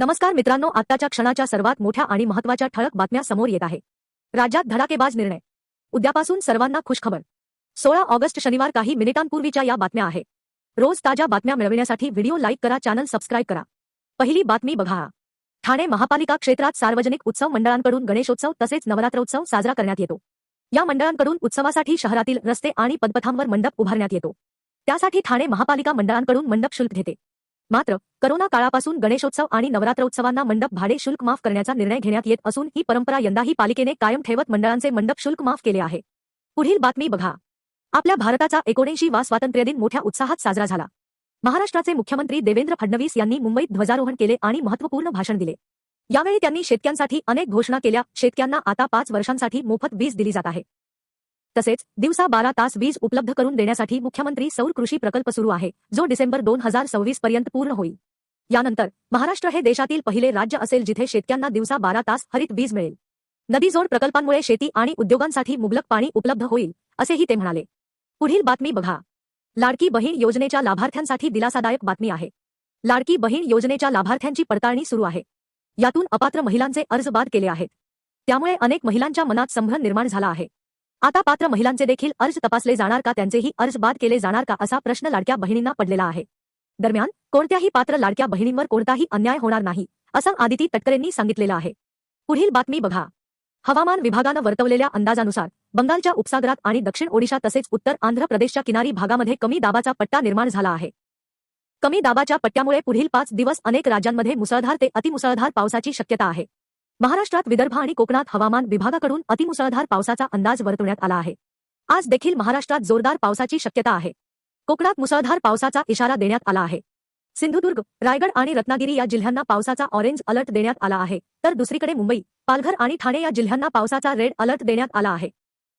नमस्कार मित्रांनो आत्ताच्या क्षणाच्या सर्वात मोठ्या आणि महत्त्वाच्या ठळक बातम्या समोर येत आहे. राज्यात धडाकेबाज निर्णय. उद्यापासून सर्वांना खुशखबर. सोळा ऑगस्ट शनिवार काही मिनिटांपूर्वीच्या या बातम्या आहे. रोज ताज्या बातम्या मिळविण्यासाठी व्हिडिओ लाईक करा चॅनल सबस्क्राईब करा. पहिली बातमी बघा. ठाणे महापालिका क्षेत्रात सार्वजनिक उत्सव मंडळांकडून गणेशोत्सव तसेच नवरात्रोत्सव साजरा करण्यात येतो. या मंडळांकडून उत्सवासाठी शहरातील रस्ते आणि पदपथांवर मंडप उभारण्यात येतो. त्यासाठी ठाणे महापालिका मंडळांकडून मंडप शुल्क घेते. मात्र करोना काळापासून गणेशोत्सव आणि नवरात्रोत्सवांना मंडप भाडे शुल्क माफ करण्याचा निर्णय घेण्यात येत असून ही परंपरा यंदाही पालिकेने कायम ठेवत मंडळांचे मंडप शुल्क माफ केले आहे. पुढील बातमी बघा. आपल्या भारताचा एकोणऐंशी वा स्वातंत्र्य दिन मोठ्या उत्साहात साजरा झाला. महाराष्ट्राचे मुख्यमंत्री देवेंद्र फडणवीस यांनी मुंबईत ध्वजारोहण केले आणि महत्त्वपूर्ण भाषण दिले. यावेळी त्यांनी शेतकऱ्यांसाठी अनेक घोषणा केल्या. शेतकऱ्यांना आता पाच वर्षांसाठी मोफत वीज दिली जात आहे. तसेच दिवसा बारा तास वीज उपलब्ध करून देण्यासाठी मुख्यमंत्री सौर कृषी प्रकल्प सुरू आहे जो डिसेंबर दोन हजार सव्वीस पर्यंत पूर्ण होईल. यानंतर महाराष्ट्र हे देशातील पहिले राज्य असेल जिथे शेतकऱ्यांना दिवसा बारा तास हरित वीज मिळेल. नदीजोड प्रकल्पांमुळे शेती आणि उद्योगांसाठी मुबलक पाणी उपलब्ध होईल असेही ते म्हणाले. पुढील बातमी बघा. लाडकी बहीण योजनेच्या लाभार्थ्यांसाठी दिलासादायक बातमी आहे. लाडकी बहीण योजनेच्या लाभार्थ्यांची पडताळणी सुरू आहे. यातून अपात्र महिलांचे अर्ज बाद केले आहेत. त्यामुळे अनेक महिलांच्या मनात संभ्रम निर्माण झाला आहे. आता पात्र महिलांचे देखील अर्ज तपासले जाणार का? त्यांचेही अर्ज बाद केले जाणार का? असा प्रश्न लाडक्या बहिणींना पडलेला आहे. दरम्यान कोणत्याही पात्र लाडक्या बहिणींवर कोणताही अन्याय होणार नाही असं आदिती तटकरेंनी सांगितलेलं आहे. पुढील बातमी बघा. हवामान विभागानं वर्तवलेल्या अंदाजानुसार बंगालच्या उपसागरात आणि दक्षिण ओडिशा तसेच उत्तर आंध्र प्रदेशच्या किनारी भागामध्ये कमी दाबाचा पट्टा निर्माण झाला आहे. कमी दाबाच्या पट्ट्यामुळे पुढील पाच दिवस अनेक राज्यांमध्ये मुसळधार ते अतिमुसळधार पावसाची शक्यता आहे. महाराष्ट्रात विदर्भ आणि कोकणात हवामान विभागाकडून अतिमुसळधार पावसाचा अंदाज वर्तवण्यात आला आहे. आज देखील महाराष्ट्रात जोरदार पावसाची शक्यता आहे. कोकणात मुसळधार पावसाचा इशारा देण्यात आला आहे. सिंधुदुर्ग रायगड आणि रत्नागिरी या जिल्ह्यांना पावसाचा ऑरेंज अलर्ट देण्यात आला आहे. तर दुसरीकडे मुंबई पालघर आणि ठाणे या जिल्ह्यांना पावसाचा रेड अलर्ट देण्यात आला आहे.